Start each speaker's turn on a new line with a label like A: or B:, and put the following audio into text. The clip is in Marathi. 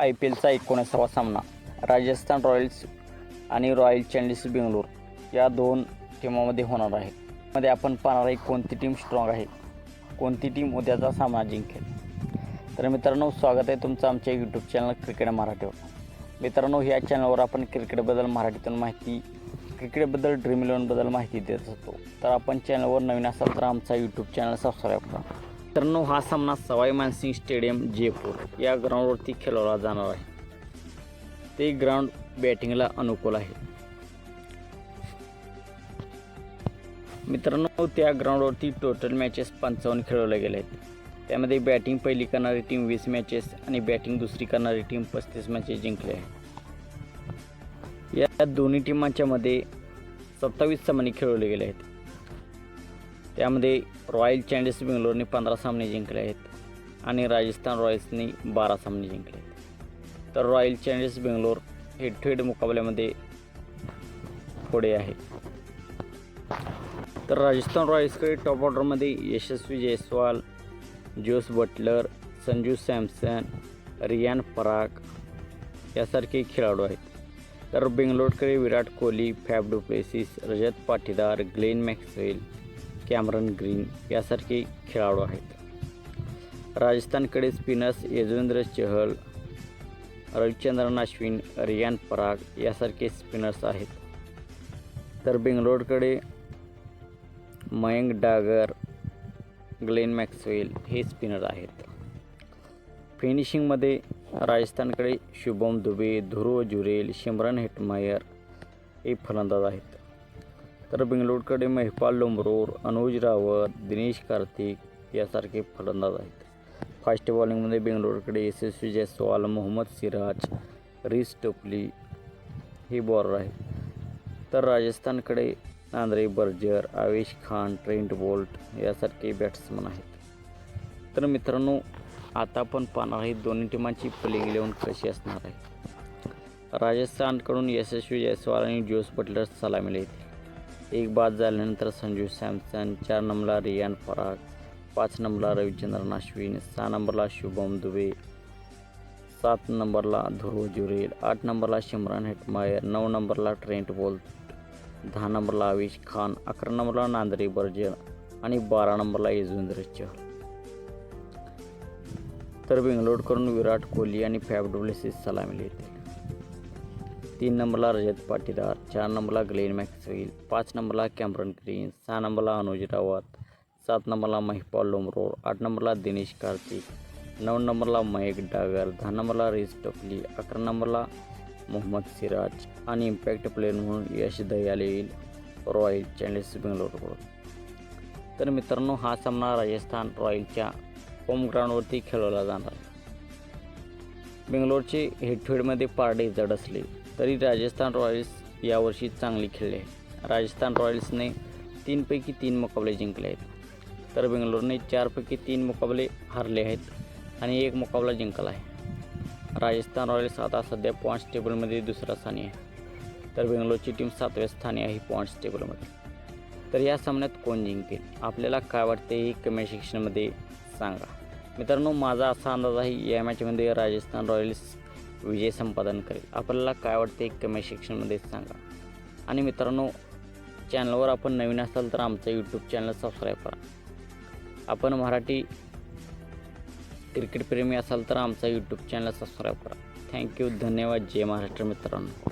A: आय पी एलचा एकोणीसावा सामना राजस्थान रॉयल्स आणि रॉयल चॅलेंजर्स बेंगलोर या दोन टीमामध्ये होणार आहे. मध्ये आपण पाहणार आहे कोणती टीम स्ट्रॉंग आहे कोणती टीम उद्याचा सामना जिंकेल. तर मित्रांनो स्वागत आहे तुमचं आमच्या यूट्यूब चॅनल क्रिकेट मराठीवर. मित्रांनो या चॅनलवर आपण क्रिकेटबद्दल मराठीतून माहिती क्रिकेटबद्दल ड्रीम इलेवनबद्दल माहिती देत असतो. तर आपण चॅनलवर नवीन असाल तर आमचा यूट्यूब चॅनल सबस्क्राईब करा. मित्रांनो हा सामना सवाई मानसिंग स्टेडियम जयपूर या ग्राउंडवरती खेळवला जाणार आहे. ते ग्राउंड बॅटिंगला अनुकूल आहे. मित्रांनो त्या ग्राउंडवरती टोटल मॅचेस पंचावन्न खेळवले गेले आहेत त्यामध्ये बॅटिंग पहिली करणारी टीम वीस मॅचेस आणि बॅटिंग दुसरी करणारी टीम पस्तीस मॅचेस जिंकले आहे या दोन्ही टीमांच्यामध्ये सत्तावीस सामने खेळवले गेले आहेत. त्यामध्ये रॉयल चॅलेंजर्स बेंगलोरने पंधरा सामने जिंकले आहेत आणि राजस्थान रॉयल्सने बारा सामने जिंकले आहेत. तर Royal Challengers Bangalore head to head मुकाबल्यामध्ये पुढे आहे. तर राजस्थान रॉयल्सकडे टॉप ऑर्डरमध्ये यशस्वी जयस्वाल जोस बटलर संजू सॅमसन रियान पराग यासारखे खेळाडू आहेत. तर बेंगलोरकडे Virat Kohli Faf du Plessis Rajat Patidar Glenn Maxwell Cameron Green यासारखे खेळाडू आहेत. राजस्थानकडे स्पिनर्स यजवेंद्र चहल रविचंद्रन अश्विन रियान पराग यासारखे स्पिनर्स आहेत. तर बेंगलोरकडे मयंक डागर ग्लेन मॅक्सवेल हे स्पिनर आहेत. फिनिशिंगमध्ये राजस्थानकडे शुभम दुबे ध्रुव जुरेल शिमरन हेटमायर हे फलंदाज आहेत. तर बेंगलोरकडे महिपाल लोंबरोर अनुज रावत दिनेश कार्तिक यासारखे फलंदाज आहेत. फास्ट बॉलिंगमध्ये बेंगलोरकडे यशस्वी जयस्वाल मोहम्मद सिराज रिस टोपली हे बॉलर आहेत. तर राजस्थानकडे Nandre Burger Avesh Khan Trent Boult यासारखे बॅट्समन आहेत. तर मित्रांनो आता आपण पाहणार आहे दोन्ही टीमांची प्लेइंग इलेवन कशी असणार आहे. राजस्थानकडून यशस्वी जयस्वाल आणि जोस बटलर सलामीला येतील एक बाद झाल्यानंतर संजू सॅमसन चार नंबरला रियान पराग पाच नंबरला रविचंद्रन अश्विन सहा नंबरला शुभम दुबे सात नंबरला ध्रुव जुरेल आठ नंबरला शिमरान हेटमायर नऊ नंबरला ट्रेंट बोल्ट दहा नंबरला आवेश खान अकरा नंबरला नांदरे बर्जर आणि बारा नंबरला यजवेंद्र चहल. तर बेंगलोरकडून विराट कोहली आणि फॅब डुप्लेसिस सलामी येतील तीन नंबरला रजत पाटीदार चार नंबरला ग्लेन मॅक्सवेल पाच नंबरला कॅमरन ग्रीन सहा नंबरला अनुज रावत सात नंबरला महिपाल लोमरोड आठ नंबरला दिनेश कार्तिक नऊ नंबरला मयक डागर दहा नंबरला रिस टोपली अकरा नंबरला मोहम्मद सिराज आणि इम्पॅक्ट प्लेअर म्हणून यश दयाल येईल रॉयल चॅलेंजर्स बेंगलोरकडून तर मित्रांनो हा सामना राजस्थान रॉयलच्या होम ग्राउंडवरती खेळवला जाणार. बेंगलोरचे हेड टू हेडमध्ये पारडे जड असले. तरी राजस्थान रॉयल्स यावर्षी चांगली खेळले आहे राजस्थान रॉयल्सने तीनपैकी तीन मुकाबले जिंकले आहेत. तर बेंगलोरने चारपैकी तीन मुकाबले हारले आहेत आणि एक मुकाबला जिंकला आहे. राजस्थान रॉयल्स आता सध्या पॉईंट्स टेबलमध्ये दुसऱ्या स्थानी आहे. तर बेंगलोरची टीम सातव्या स्थानी आहे पॉईंट्स टेबलमध्ये तर या सामन्यात कोण जिंकेल? आपल्याला काय वाटते हे कमेंट सेक्शनमध्ये सांगा. मित्रांनो माझा असा अंदाज आहे या मॅचमध्ये राजस्थान रॉयल्स विजय संपादन करेल आपल्याला काय वाटते कमेंट सेक्शनमध्ये सांगा. आणि मित्रांनो चॅनलवर आपण नवीन असाल तर आमचं यूट्यूब चॅनल सबस्क्राईब करा. आपण मराठी क्रिकेटप्रेमी असाल तर आमचा यूट्यूब चॅनल सबस्क्राईब करा. थँक्यू धन्यवाद. जय महाराष्ट्र मित्रांनो.